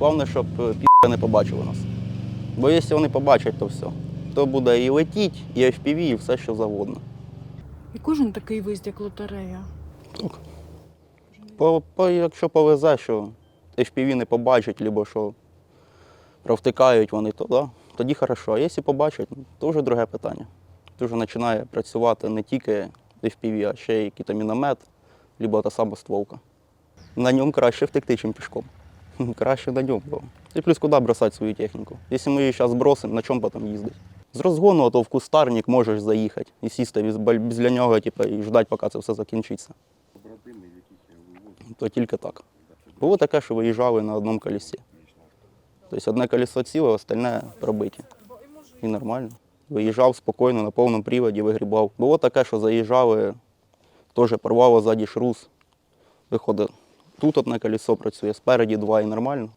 Головне, щоб е, не побачили нас. Бо якщо вони побачать, то все. То буде і летіть, і FPV, і все, що завгодно. І кожен такий виїзд, як лотерея. Так. По, по, якщо повезе, що FPV не побачать, або що провтикають вони, то да, тоді хорошо. А якщо побачать, ну, то вже друге питання. То вже починає працювати не тільки FPV, а ще й якийсь міномет, або та сама стволка. На ньому краще втекти, ніж пішком. Краще на ньому. Бо. І плюс куди бросати свою техніку? Якщо ми її зараз бросимо, на чому потім їздити? З розгону, то в кустарник можеш заїхати і сісти біля нього, типу, і ждати, поки це все закінчиться. То тільки так. Було таке, що виїжджали на одному колесі. Тобто одне колесо ціле, остальне пробиті. І нормально. Виїжджав спокійно, на повному приводі вигрібав. Було таке, що заїжджали, теж порвало ззаді шрус. Виходить, тут одне колесо працює, спереді два і нормально.